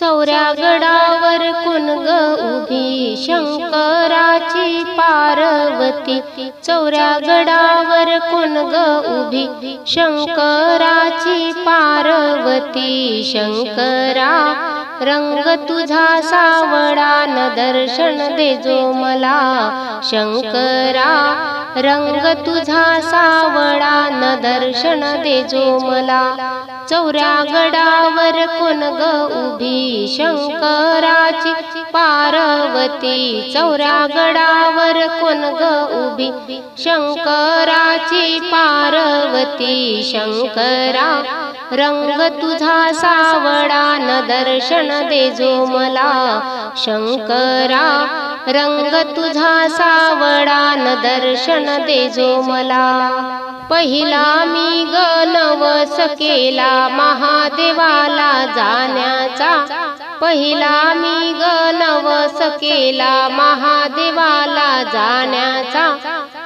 चौऱ्या गडावर कोण ग उभी शंकराची पार्वती. चौऱ्या गडावर कोण ग उभी शंकराची पार्वती. शंकरा रंग तुझा सावळा न दर्शन देजो मला. शंकरा रंग तुझा सावळा न दर्शन देजो मला. चौऱ्या गडावर कोण ग उभी? शंकराची पार्वती. चौऱ्या गडावर कोण ग उभी? शंकराची पार्वती. शंकरा रंग तुझा सावडा न दर्शन देजो मला. शंकरा रंग तुझा सावडा न दर्शन देजो मला. पहिला मी ग नवस केला महादेवाला जाण्याचा. पहिला मी ग केला महादेवाला जाण्याचा.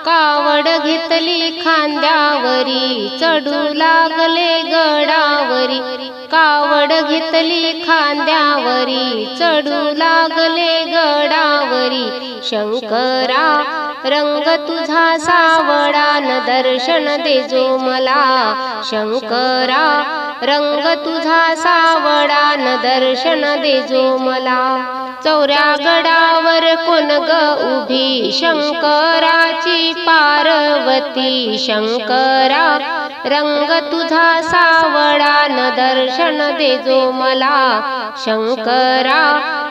कावड घेतली खांद्यावरी चढू लागले गडावरी. कावड घेतली खांद्यावरी चढू लागले गडावरी. शंकरा रंग तुझा सावडान दर्शन देजो मला. शंकरा रंग तुझा सावडान न दर्शन देजो मला. चौऱ्या गडावर कुणग उभी? शंकराची पार्वती शंकरा रंग तुझा सावळा न दर्शन देजो मला. शंकरा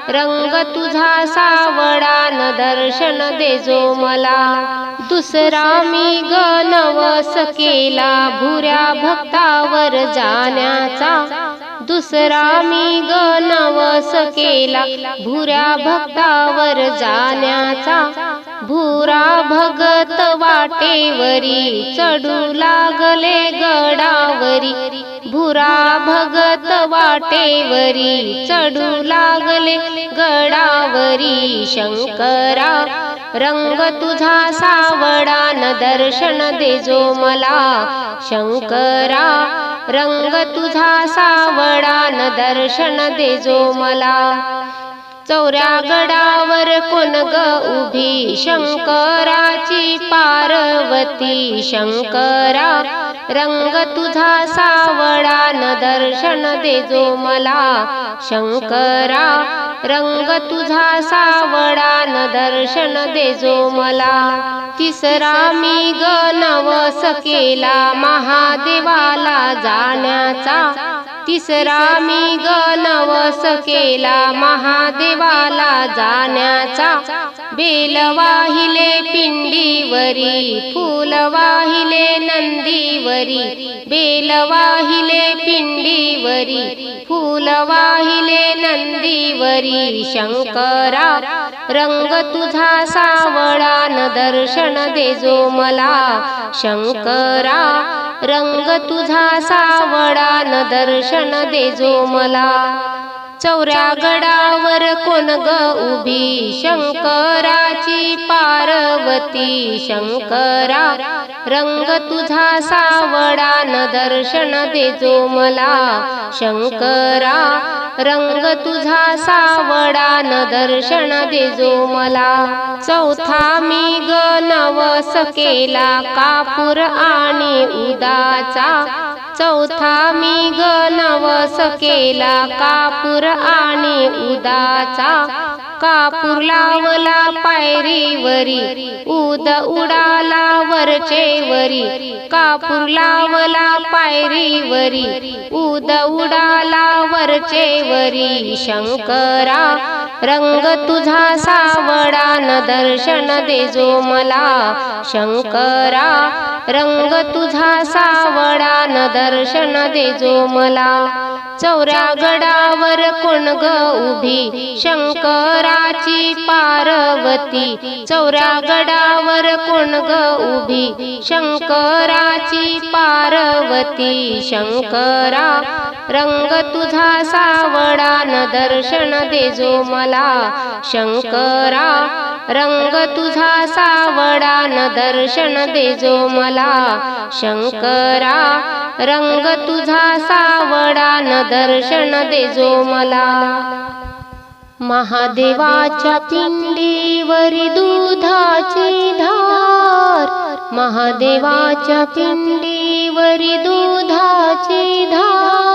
रंग तुझा सावळा न दर्शन देजो मला. दुसरा मी गणवस केला भुऱ्या भक्तावर जाण्याचा. दुसरा मी गणवस केला भुऱ्या भक्तावर जाण्याचा. भुरा भगत वाटेवरी चढू लागले गडावरी. भुरा भगत वाटेवरी चढू लागले गडावरी. शंकरा रंग तुझा सावडा न दर्शन देजो मला. शंकरा रंग तुझा सावडा न दर्शन देजो मला. चौऱ्या गडावर कुणग उभी? शंकराची पार्वती. शंकरा रंग तुझा सावळा. न दर्शन देजो मला. शंकरा रंग तुझा सावळा. न दर्शन देजो मला. तिसरा मी ग नव सकेला महादेवाला जाण्याचा तिसरा मी गणवस केला महादेवाला जाण्याचा. बेल वाहिले पिंडीवरी फूल वाहिले नंदीवरी. बेल वाहिले पिंडीवरी फूल वाहिले नंदीवरी. शंकरा रंग तुझा सावळा न दर्शन देजो मला. शंकरा रंग तुझा सावळा न दर्शन देजो मला. चौऱ्या गडावर कोण ग उभी? शंकराची पार्वती. शंकरा रंग तुझा सावळा न दर्शन देजो मला. शंकरा रंग तुझा सावडा न दर्शन देजो मला. चौथा मी ग नवस केला कापूर आणि उदाचा. चौथा मी ग नवस केला कापूर आणि उदाचा. कापूर लावला पायरीवरी उद उडाला वरचे वरी कापूर लावला पायरीवरी उद उडाला वरचे वरी शंकरा रंग तुझा सावळा न दर्शन देजो मला. शंकरा रंग तुझा सावळा न दर्शन देजो मला. चौऱ्या गडावर कोण ग उभी? शंकराची पार्वती. चौऱ्या गडावर कोण ग उभी? शंकराची पार्वती. शंकरा रंग तुझा सावळा न दर्शन देजो मला. शंकरा रंग तुझा सावळा न दर्शन देजो मला. शंकरा रंग तुझा सावळा न दर्शन देजो मला. महादेवाच्या पिंडीवरी दुधाची धार. महादेवाच्या पिंडीवरी दुधाची धार.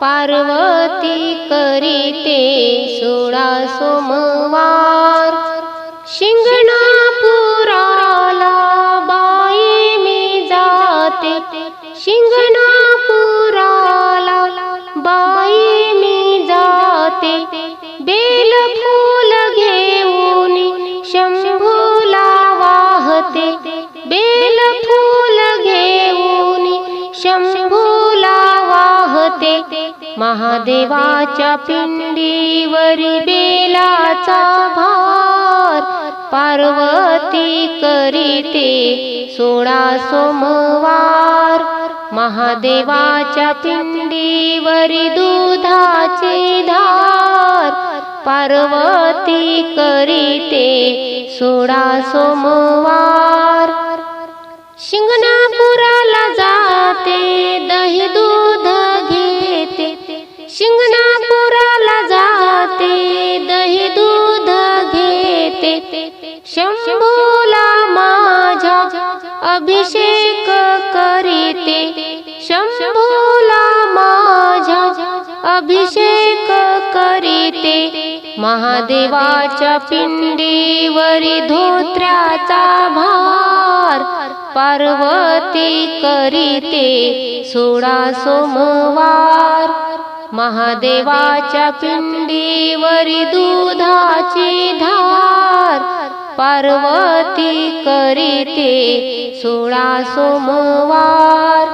पार्वती करीते सोळा सोमवार. महादेवाच्या पिंडीवरी बेलाचा भार पार्वती करीते सोळा सोमवार. महादेवाच्या पिंडीवरी दुधाची धार पार्वती करीते सोळा सोमवार. शिंगणापुराला जाते दही दूध अभिषेक करीते. शंभूला माझा अभिषेक करीते. महादेवाच्या पिंडीवरी धोत्र्याचा भार पार्वती करीते. सोळा सोमवार महादेवाच्या पिंडीवरी दुधाची धार पार्वती करीते सोळा सोमवार.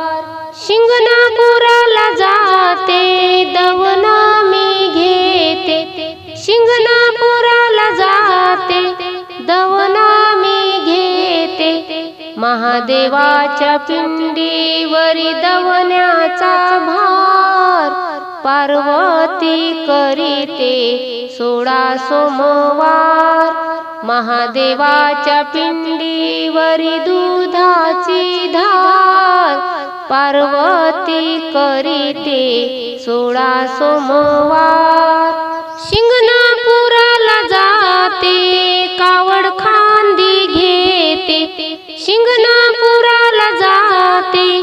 शिंगणापुराला जाते दवना मी घेते. शिंगणापुराला जाते दवना मी घेते. महादेवाच्या पिंडीवरी दवण्याचा भार. पार्वती करीते सोळा सोमवार. महादेवाच्या पिंडीवरी दुधाची धार पार्वती करीते सोळा सोमवार. शिंगणापुराला जाते कावड खांदी घेते. शिंगणापुराला जाते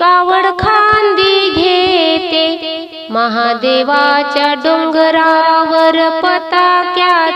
कावड खांदी घेते. महादेवाच्या डोंगरावर पताक्या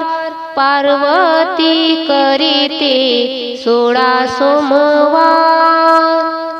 पार्वती करीते सोळा सोमवार.